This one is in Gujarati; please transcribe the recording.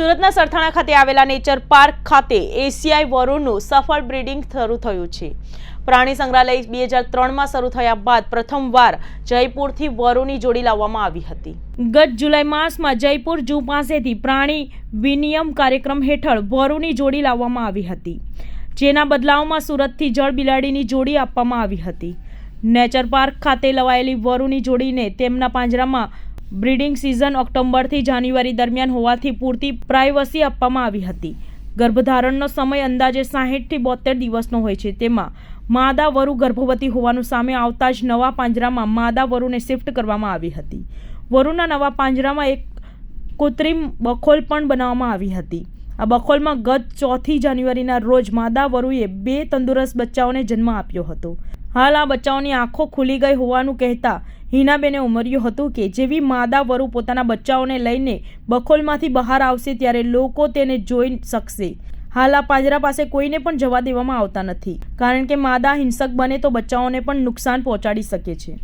સુરતના સરથાણા ખાતે આવેલા નેચર પાર્ક ખાતે એશિયાઈ વરુનું સફળ બ્રીડિંગ શરૂ થયું છે. પ્રાણી સંગ્રહાલય બે હજાર ત્રણમાં શરૂ થયા બાદ પ્રથમવાર જયપુરથી વરુની જોડી લાવવામાં આવી હતી. ગત જુલાઈ માસમાં જયપુર જૂ પાસેથી પ્રાણી વિનિયમ કાર્યક્રમ હેઠળ વરુની જોડી લાવવામાં આવી હતી. જેના બદલાવમાં સુરતથી જળ બિલાડીની જોડી આપવામાં આવી હતી. નેચર પાર્ક ખાતે લવાયેલી વરુની જોડીને તેમના પાંજરામાં બ્રીડિંગ સિઝન ઓક્ટોબરથી જાન્યુઆરી દરમિયાન હોવાથી પૂરતી પ્રાઇવસી આપવામાં આવી હતી. ગર્ભધારણનો સમય અંદાજે સાહીઠથી બોતેર દિવસનો હોય છે. તેમાં માદા વરુ ગર્ભવતી હોવાનું સામે આવતા જ નવા પાંજરામાં માદા વરુને શિફ્ટ કરવામાં આવી હતી. વરુના નવા પાંજરામાં એક કૃત્રિમ બખોલ પણ બનાવવામાં આવી હતી. આ બખોલમાં ગત ચોથી જાન્યુઆરીના રોજ માદા વરુએ બે તંદુરસ્ત બચ્ચાઓને જન્મ આપ્યો હતો. હાલ આ બચ્ચાઓની આંખો ખુલી ગઈ હોવાનું કહેતા હિનાબેને ઉમર્યું હતું કે જેવી માદા વરુ પોતાના બચ્ચાઓને લઈને બખોલમાંથી બહાર આવશે ત્યારે લોકો તેને જોઈ શકશે. હાલ આ પાંજરા પાસે કોઈને પણ જવા દેવામાં આવતા નથી. કારણ કે માદા હિંસક બને તો બચ્ચાઓને પણ નુકસાન પહોંચાડી શકે છે.